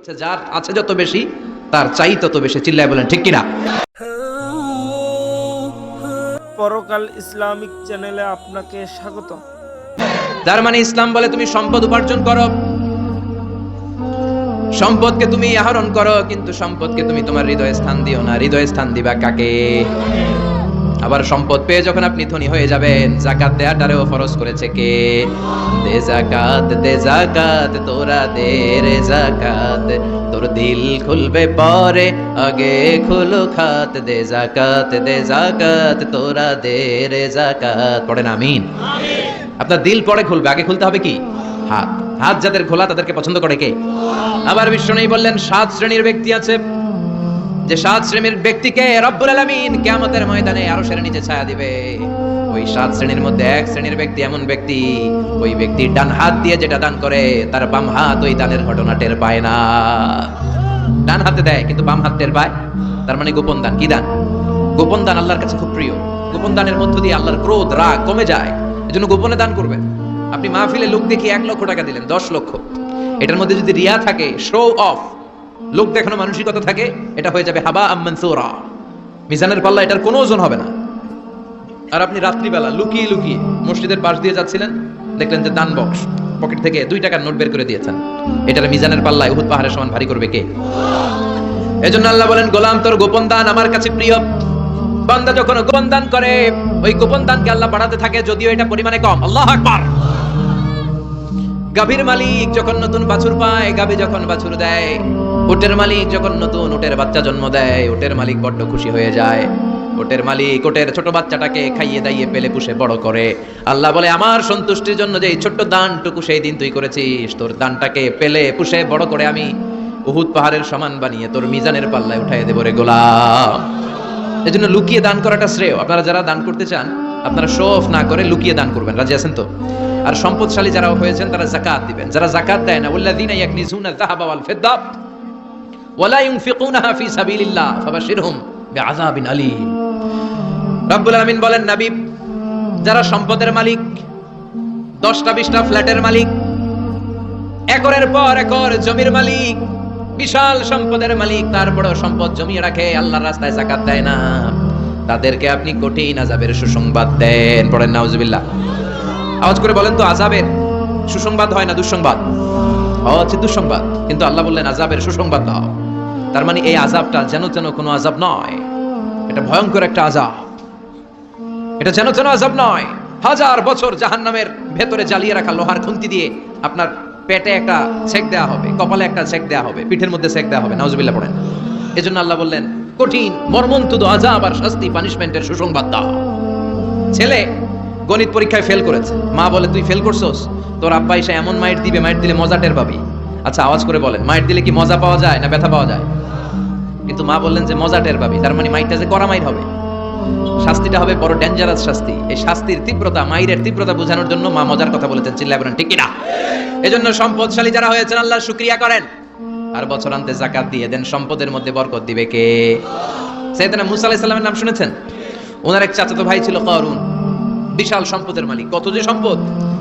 হচ্ছে যার আছে যত বেশি তার চাই তত বেশি। চিল্লায় বলেন ঠিক কিনা? পরকাল ইসলামিক চ্যানেলে আপনাকে স্বাগত তার মানে ইসলাম বলে তুমি সম্পদ উপার্জন করো সম্পদকে তুমি আহরণ করো কিন্তু সম্পদকে তুমি তোমার হৃদয়ে স্থান দিও না। হৃদয়ে স্থান দিবা কাকে? আবার সম্পদ পেয়ে যখন আপনি ধনী হয়ে যাবেন, জাকাত দেয়াটারেও ফরজ করেছে কে? দে জাকাত দে জাকাত, তোরা দে রে জাকাত। তোর দিল খুলবে পরে, আগে খুলো খাত। দে জাকাত দে জাকাত, তোরা দে রে জাকাত। পড়েন আমিন। আপনার দিল পরে খুলবে, আগে খুলতে হবে কি? হাত। হাত যাদের খোলা, তাদেরকে পছন্দ করে কে? আবার বিষ্ণু বললেন, সাত শ্রেণির ব্যক্তি আছে। যে সাত শ্রেণির ব্যক্তিকে রব্বুল আলামিন কিয়ামতের ময়দানে আরও সেরে নিচে ছায়া দিবে। ওই সাত শ্রেণির মধ্যে এক শ্রেণির ব্যক্তি এমন ব্যক্তি, ওই ব্যক্তি ডান হাত দিয়ে যেটা দান করে, তার বাম হাত ওই দানের ঘটনা টের পায় না। ডান হাতে দেয়, কিন্তু বাম হাত টের পায়। তার মানে গোপন দান, কি দান? গোপন দান আল্লাহর কাছে খুব প্রিয়। গোপন দানের মধ্য দিয়ে আল্লাহর ক্রোধ, রাগ কমে যায়। এজন্য গোপনে দান করবেন। আপনি মাহফিলে লোক দেখিয়ে এক লক্ষ টাকা দিলেন, দশ লক্ষ। এটার মধ্যে যদি রিয়া থাকে শো অফ লোক দেখানো মানসিকতা থাকে, এটা হয়ে যাবে হাবা আম্মানসুরা মিজানের পাল্লা এটার কোনো ওজন হবে না। আর আপনি রাত্রিবেলা লুকিয়ে লুকিয়ে মসজিদের পাশ দিয়ে যাচ্ছিলেন, দেখলেন যে দান বক্স পকেট থেকে দুই টাকার নোট বের করে দিয়েছেন। এটার মিজানের পাল্লায় উহুদ পাহাড়ের সমান ভারী করবে কে? এজন্য আল্লাহ বলেন, গোলাম, তোর গোপন দান আমার কাছে প্রিয়। বান্দা যখন গোপন দান করে, ওই গোপন দানকে আল্লাহ বাড়াতে থাকে, যদিও এটা পরিমাণে কম। আল্লাহ আকবার! গাভীর মালিক যখন নতুন বাছুর পায়, গাভী যখন বাছুর দেয় উটের মালিক যখন নতুন উটের বাচ্চা জন্ম দেয় উটের মালিক বড্ড খুশি হয়ে যায়। ওটের মালিক ওটের ছোট বাচ্চাটাকে খাইয়ে দাইয়ে পেলে পুষে বড় করে। আল্লাহ বলে, আমার সন্তুষ্টির জন্য যে ছোট্ট দানটুকু সেই দিন তুই করেছিস, তোর দানটাকে পেলে পুষে বড় করে আমি উহুদ পাহাড়ের সমান বানিয়ে তোর মিজানের পাল্লায় উঠাই দেবো রে গোলাম। এই জন্য লুকিয়ে দান করাটা শ্রেয়। আপনারা যারা দান করতে চান আপনারা শো অফ না করে লুকিয়ে দান করবেন। রাজি আছেন তো? আর সম্পদশালী যারা হয়েছেন, তারা জাকাত দিবেন। যারা জাকাত দেয় না উল্লাযীনা ইয়াকনিজুনা যাহাবা ওয়াল ফিদ্দা, ওয়ালা ইউনফিকুনাহা ফি সাবিলিল্লাহ ফাবাশিরহুম বিআযাবিন আলীম। রব্বুল আলামিন বলেন, নবী, যারা সম্পদের মালিক, দশটা বিশটা ফ্ল্যাটের মালিক, একরের পর একর জমির মালিক, বিশাল সম্পদের মালিক তারপর সম্পদ জমিয়ে রাখে, আল্লাহর রাস্তায় জাকাত দেয় না। তাদেরকে আপনি কঠিন আজাবের সুসংবাদ দেন। পড়েন, নাউজুবিল্লাহ। আওয়াজ করে বলেন তো আজাবের সুসংবাদ হয় না, দুঃসংবাদ? হচ্ছে দুঃসংবাদ। কিন্তু আল্লাহ বললেন আজাবের সুসংবাদ দাও। তার মানে এই আজাবটা যেন যেন কোনো আজাব নয়। এটা ভয়ঙ্কর একটা আজাব এটা যেন যেন আজাব নয়। হাজার বছর জাহান্নামের ভেতরে জ্বালিয়ে রাখা লোহার খুন্তি দিয়ে আপনার পেটে একটা চেক দেওয়া হবে, কপালে একটা চেক দেওয়া হবে, পিঠের মধ্যে চেক দেওয়া হবে। নাউজুবিল্লাহ পড়েন। এজন্য আল্লাহ বললেন কঠিন, মর্মন্তুদ আজাব আর শাস্তি পানিশমেন্টের সুসংবাদ দাও। ছেলে, গণিত পরীক্ষায় ফেল করেছে। মা বলে, তুই ফেল করছস? তোর আব্বা এসে এমন মাইট দিবে মাইট দিলে মজা টের পাবি। আচ্ছা আওয়াজ করে বলেন মাইট দিলে কি মজা পাওয়া যায় না ব্যথা পাওয়া যায়? কিন্তু মা বললেন যে, মজা টের পাবি। তার মানে মাইটটা যে করা মাইট হবে। শাস্তিটা হবে বড় ডেঞ্জারাস শাস্তি। এই শাস্তির তীব্রতা, মাইরের তীব্রতা বোঝানোর জন্য মা মজার কথা বলেছেন। চিল্লায় বলেন ঠিক কিনা এজন্য সম্পদশালী যারা হয়েছেন আল্লাহর শুক্রিয়া করেন। আর বছর আনতে জাকাত দিয়ে দেন, সম্পদের মধ্যে বরকত দিবে কে? সাইয়েদনা মুসা আলাইহিস সালামের নাম শুনেছেন? ওনার এক চাচাতো ভাই ছিল করুন, বিশাল সম্পদের মালিক। কত যে সম্পদ,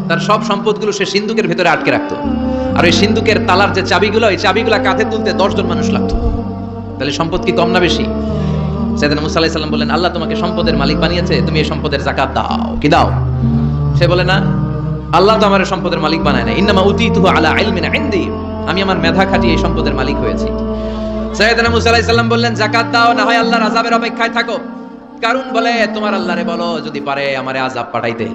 তার সব সম্পদগুলো সে সিন্ধুকের ভেতরে আটকে রাখতো। আর ওই সিন্ধুকের তালার যে চাবিগুলো, এই চাবিগুলো কাঁধে তুলতে দশজন মানুষ লাগতো। তাহলে সম্পদ কি কম না বেশি? সেদিন মুসা আলাইহিস সালাম বললেন, আল্লাহ তোমাকে সম্পদের মালিক বানিয়েছে, তুমি এই সম্পদের জাকাত দাও। কি দাও? সে বলে, না, আল্লাহ তো আমার সম্পদের মালিক বানায় না ইন্নামা উতিতুহু আলা ইলমিন ইনদি। আমি আমার মেধা খাটিয়ে এই সম্পদের মালিক হয়েছি। সৈয়দনা মুসা আলাইহিস সালাম বললেন জাকাত দাও, না হয় আল্লাহর আযাবের অপেক্ষায় থাকো। কারণ বলে, তোমার আল্লাহরে বলো, যদি পারে আমারে আযাব পাঠাইতে।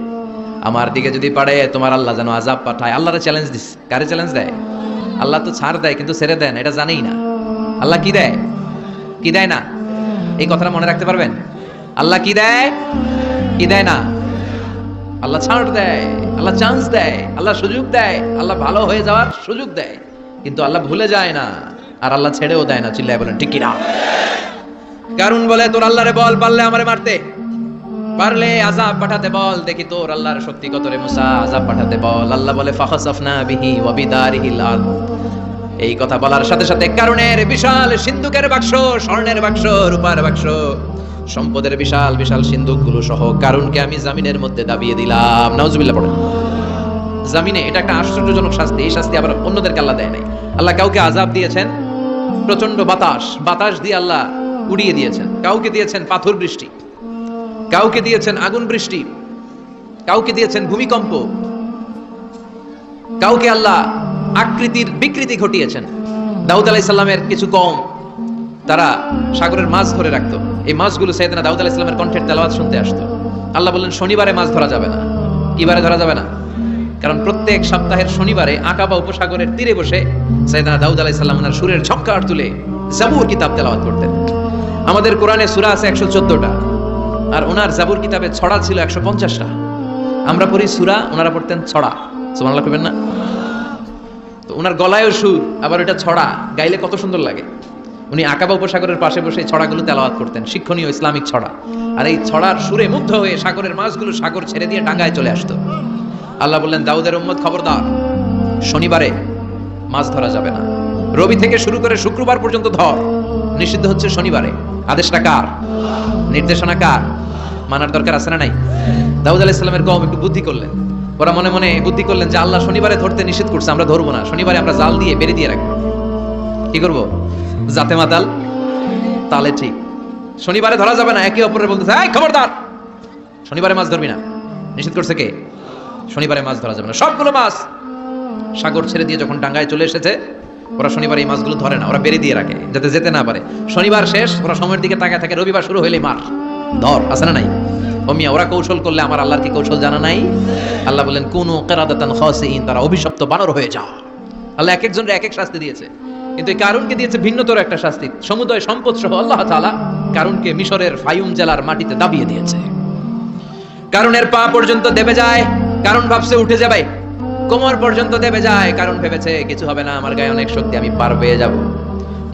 আমার দিকে যদি পারে, তোমার আল্লাহ যেন আযাব পাঠায়। আল্লাহরে চ্যালেঞ্জ দিস কারে চ্যালেঞ্জ দেয়? আল্লাহ তো ছাড় দেয়, কিন্তু ছেড়ে দেয় না এটা জানেই না। আল্লাহ কি দেয়? কি দেয় না? এই কথাটা মনে রাখতে পারবেন? আল্লাহ কি দেয়? কি দেয় না? আল্লাহ ছাড় দেয়, আল্লাহ চান্স দেয়, আল্লাহ সুযোগ দেয়, আল্লাহ ভালো হয়ে যাওয়ার সুযোগ দেয়। কিন্তু আল্লাহ ভুলে যায় না। আর আল্লাহ ছেড়েও দেয় না, চিল্লায় বলেন, ঠিক কিনা? কারণ বলে, তোর আল্লাহরে বল, পারলে আমারে মারতে। পারলে আজাব পাঠাতে বল, দেখি তোর আল্লাহর শক্তি কত রে মুসা আজাব পাঠাতে বল। আল্লাহ বলে, ফাখাসাফনা বিহি ওয়া বিদারিহিল আরদ। এই কথা বলার সাথে সাথে কারণের বিশাল সিন্ধুকের বাক্স, স্বর্ণের বাক্স, রূপার বাক্স, সম্পদের বিশাল বিশাল সিন্ধুকগুলো সহ কারণকে আমি জামিনের মধ্যে দাবিয়ে দিলাম। নাউজুবিল্লাহ, পড়েন। জামিনে এটা একটা আশ্চর্যজনক শাস্তি। এই শাস্তি আবার অন্যদেরকে আল্লাহ দেয় নাই। আল্লাহ কাউকে আজাব দিয়েছেন প্রচণ্ড বাতাস বাতাস দিয়ে আল্লাহ উড়িয়ে দিয়েছেন। কাউকে দিয়েছেন পাথর বৃষ্টি, কাউকে দিয়েছেন আগুন বৃষ্টি, কাউকে দিয়েছেন ভূমিকম্প, কাউকে আল্লাহ আকৃতির বিকৃতি ঘটিয়েছেন। দাউদ আলাইসাল্লামের কিছু কম তারা সাগরের মাছ ধরে রাখতো। এই মাছগুলো সৈয়দনা দাউদ আলাইসাল্লামের কণ্ঠের তেলাওয়াত শুনতে আসতো। আল্লাহ বললেন, শনিবারে মাছ ধরা যাবে না। কিবারে ধরা যাবে না? কারণ প্রত্যেক সপ্তাহের শনিবারে আকাবা উপসাগরের তীরে বসে সৈয়দনা দাউদ আলাইসাল্লাম ওনার সুরের ঝঙ্কার তুলে জাবুর কিতাব তেলাওয়াত করতেন। আমাদের কোরআনে সূরা আছে একশো চোদ্দটা, আর ওনার জাবুর কিতাবে ছড়া ছিল একশো পঞ্চাশটা। আমরা পড়ি সূরা, ওনারা পড়তেন ছড়া। সুবহানাল্লাহ করবেন না? তো ওনার গলায়ও সুর, আবার ওটা ছড়া। গাইলে কত সুন্দর লাগে। উনি আকাবা উপসাগরের পাশে বসে ছড়াগুলো তেলাওয়াত করতেন, শিক্ষণীয় ইসলামিক ছড়া। আর এই ছড়ার সুরে মুগ্ধ হয়ে সাগরের মাছগুলো সাগর ছেড়ে দিয়ে ডাঙ্গায় চলে আসতো। আল্লাহ বললেন, দাউদের উম্মত খবরদার, শনিবারে মাছ ধরা যাবে না। রবি থেকে শুরু করে শুক্রবার পর্যন্ত ধর, নিষিদ্ধ হচ্ছে শনিবারে। আদেশটা কার? নির্দেশনা কার? মানার দরকার আছে না নাই? দাউদ আলাইসালামের কম একটু বুদ্ধি করলেন। ওরা মনে মনে বুদ্ধি করলেন যে, আল্লাহ শনিবারে ধরতে নিষেধ করছে, আমরা ধরবো না। শনিবারে আমরা জাল দিয়ে বেরিয়ে দিয়ে রাখব। কি করব? জাতে মাতাল, তালে ঠিক। শনিবারে ধরা যাবে না, একে অপরের বলতেছে খবরদার, শনিবারে মাছ ধরবি না। নিষেধ করছে কে? শনিবারে মাছ ধরা যাবে না। সবগুলো মাছ সাগর ছেড়ে দিয়ে যখন ডাঙ্গায় চলে এসেছে, ওরা শনিবার এই মাছগুলো ধরে না, ওরা বেরিয়ে দিয়ে রাখে, যাতে যেতে না পারে। শনিবার শেষ, ওরা সময়ের দিকে তাকায় থাকে, রবিবার শুরু হইলে মার। ধর, আছে না নাই? ও ওরা কৌশল করলে আমার আল্লাহর কি কৌশল জানা নাই? আল্লাহ বলেন কোন কেরাদাতান খাসিন তারা অভিশপ্ত বানর হয়ে যাও আল্লাহ এক একজনের এক এক শাস্তি দিয়েছে। কিন্তু এই কারণকে দিয়েছে ভিন্নতর একটা শাস্তি। সমুদয় সম্পদ সহ আল্লাহ তাআলা কারণকে মিশরের ফায়ুম জেলার মাটিতে দাবিয়ে দিয়েছে। কারণের পা পর্যন্ত দেবে যায়। কারণ ভাবছে উঠে যাবে। কোমর পর্যন্ত দেবে যায়, কারণ ভেবেছে কিছু হবে না, আমার গায়ে অনেক শক্তি, আমি পার পেয়ে যাব।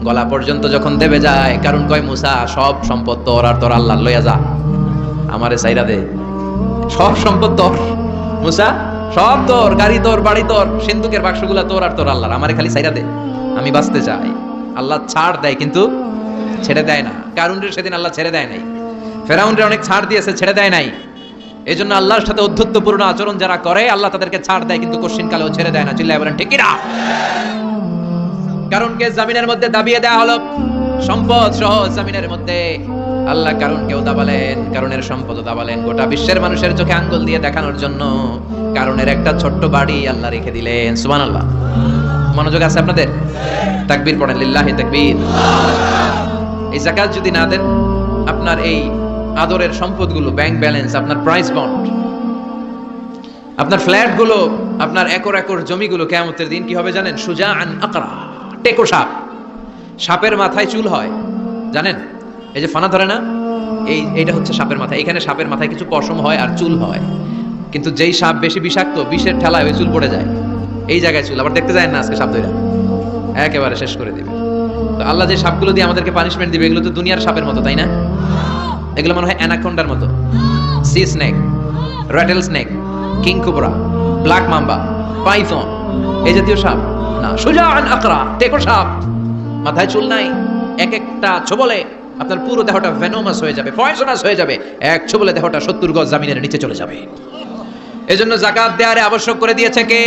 গলা পর্যন্ত যখন দেবে যায়, কারণ কয়, মুসা, সব সম্পদ তোর আর তোর আল্লাহ লইয়া যা। আমারে সাইরা দে। সব সম্পদ তোর। মুসা, সব তোর, গাড়ি তোর, বাড়ি তোর, সিন্ধুকের বাক্সগুলা তোর আর তোর আল্লাহর। আমারে খালি সাইরা দে। আমি বাঁচতে চাই। আল্লাহ ছাড় দেয়, কিন্তু ছেড়ে দেয় না। কারণ সেদিন আল্লাহ ছেড়ে দেয় নাই। ফেরাউনরে অনেক ছাড় দিয়েছে, ছেড়ে দেয় নাই। এই জন্য আল্লাহর সাথে অধ্যত্বপূর্ণ আচরণ যারা করে, আল্লাহ তাদেরকে ছাড় দেয়, কিন্তু কোশ্চিন কালেও ছেড়ে দেয় না। চিল্লায় বলেন, ঠিকই না? কারণকে জামিনের মধ্যে দাবিয়ে দেয়া হলো? সম্পদ সহ জামিনের মধ্যে আল্লাহ কারণকেও দাবালেন কারণের সম্পদও দাবালেন গোটা বিশ্বের মানুষের চোখে আঙ্গুল দিয়ে দেখানোর জন্য কারণের একটা ছোট্ট বাড়ি আল্লাহ রেখে দিলেন। সুমান আল্লাহ মনোযোগ আছে আপনাদের? তাকবীর পড়েন, লিল্লাহি তাকবীর। এই জাকাত যদি না দেন, আপনার এই আদরের সম্পদগুলো ব্যাংক ব্যালেন্স আপনার প্রাইস বন্ড আপনার ফ্ল্যাটগুলো, আপনার একর একর জমিগুলো কেয়ামতের দিন কি হবে জানেন? সুজা আন আকরা, টেকো সাপ। সাপের মাথায় চুল হয়, জানেন? এই যে ফানা ধরে না? এই, এইটা হচ্ছে সাপের মাথা এখানে সাপের মাথায় কিছু পশম হয় আর চুল হয়। কিন্তু যেই সাপ বেশি বিষাক্ত, বিষের ঠেলায় ওই চুল পড়ে যায়। এই জায়গায় চুল, আবার দেখতে যায় না আজকে সাপ ধরে একেবারে শেষ করে দিবে। তো আল্লাহ যে সাপগুলো দিয়ে আমাদেরকে পানিশমেন্ট দিবে, এগুলো তো দুনিয়ার সাপের মতো, তাই না? এগুলো মনে হয় অ্যানাকোন্ডার মতো। Sea snake rattle snake king cobra black mamba python এই জাতীয় সাপ। না, সুজান আকরা, টেকো সাপ। মাথায় চুল নাই, এক একটা ছোবলে আপনার পুরো দেহটা ভেনোমাস হয়ে যাবে পয়সনাস হয়ে যাবে। এক ছোবলে দেহটা সত্তর গজ জামিনের নিচে চলে যাবে। এজন্য জাকাত দেয়ারে আবশ্যক করে দিয়েছে কে?